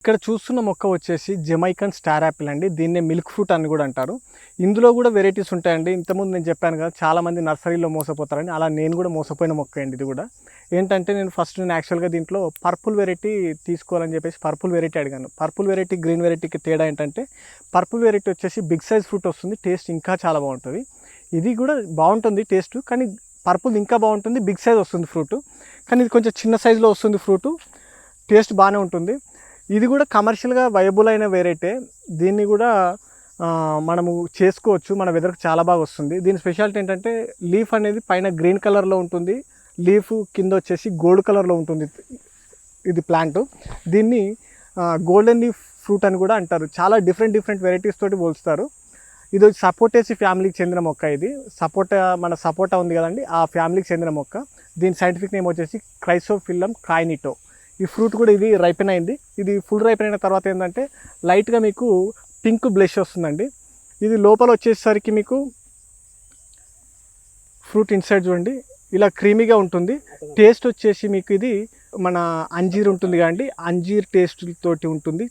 ఇక్కడ చూస్తున్న మొక్క వచ్చేసి జమైకన్ స్టార్ యాపిల్ అండి. దీన్నే మిల్క్ ఫ్రూట్ అని కూడా అంటారు. ఇందులో కూడా వెరైటీస్ ఉంటాయండి. ఇంతకుముందు నేను చెప్పాను కదా చాలా మంది నర్సరీలో మోసపోతారని అలా నేను కూడా మోసపోయిన మొక్క అండి ఇది కూడా. ఏంటంటే నేను ఫస్ట్ నేను యాక్చువల్గా దీంట్లో పర్పుల్ వెరైటీ తీసుకోవాలని చెప్పేసి పర్పుల్ వెరైటీ అడిగాను. పర్పుల్ వెరైటీ గ్రీన్ వెరైటీకి తేడా ఏంటంటే పర్పుల్ వెరైటీ వచ్చేసి బిగ్ సైజ్ ఫ్రూట్ వస్తుంది టేస్ట్ ఇంకా చాలా బాగుంటుంది. ఇది కూడా బాగుంటుంది టేస్ట్ కానీ పర్పుల్ ఇంకా బాగుంటుంది బిగ్ సైజ్ వస్తుంది ఫ్రూట్. కానీ ఇది కొంచెం చిన్న సైజులో వస్తుంది ఫ్రూట్ టేస్ట్ బాగానే ఉంటుంది. ఇది కూడా కమర్షియల్గా వైబుల్ అయిన వెరైటీ దీన్ని కూడా మనము చేసుకోవచ్చు. మన వెదర్కు చాలా బాగా వస్తుంది. దీని స్పెషాలిటీ ఏంటంటే లీఫ్ అనేది పైన గ్రీన్ కలర్లో ఉంటుంది. లీఫ్ కింద వచ్చేసి గోల్డ్ కలర్లో ఉంటుంది. ఇది ప్లాంట్ దీన్ని గోల్డెన్ లీఫ్ ఫ్రూట్ అని కూడా అంటారు. చాలా డిఫరెంట్ డిఫరెంట్ వెరైటీస్ తోటి పోల్స్తారు. ఇది వచ్చి సపోటేసి ఫ్యామిలీకి చెందిన మొక్క ఇది. సపోటా మన సపోటా ఉంది కదండి ఆ ఫ్యామిలీకి చెందిన మొక్క. దీని సైంటిఫిక్ నేమ్ వచ్చేసి క్రైసోఫిల్లం కాయినిటో ఈ ఫ్రూట్ కూడా ఇది రైపెన్ అయింది. ఇది ఫుల్ రైపెన్ అయిన తర్వాత ఏంటంటే లైట్గా మీకు పింక్ బ్లెష్ వస్తుందండి. ఇది లోపల వచ్చేసరికి మీకు ఫ్రూట్ ఇన్సైడ్ చూడండి. ఇలా క్రీమీగా ఉంటుంది. టేస్ట్ వచ్చేసి మీకు ఇది మన అంజీర్ ఉంటుంది కాండి అంజీర్ టేస్ట్ తోటి ఉంటుంది.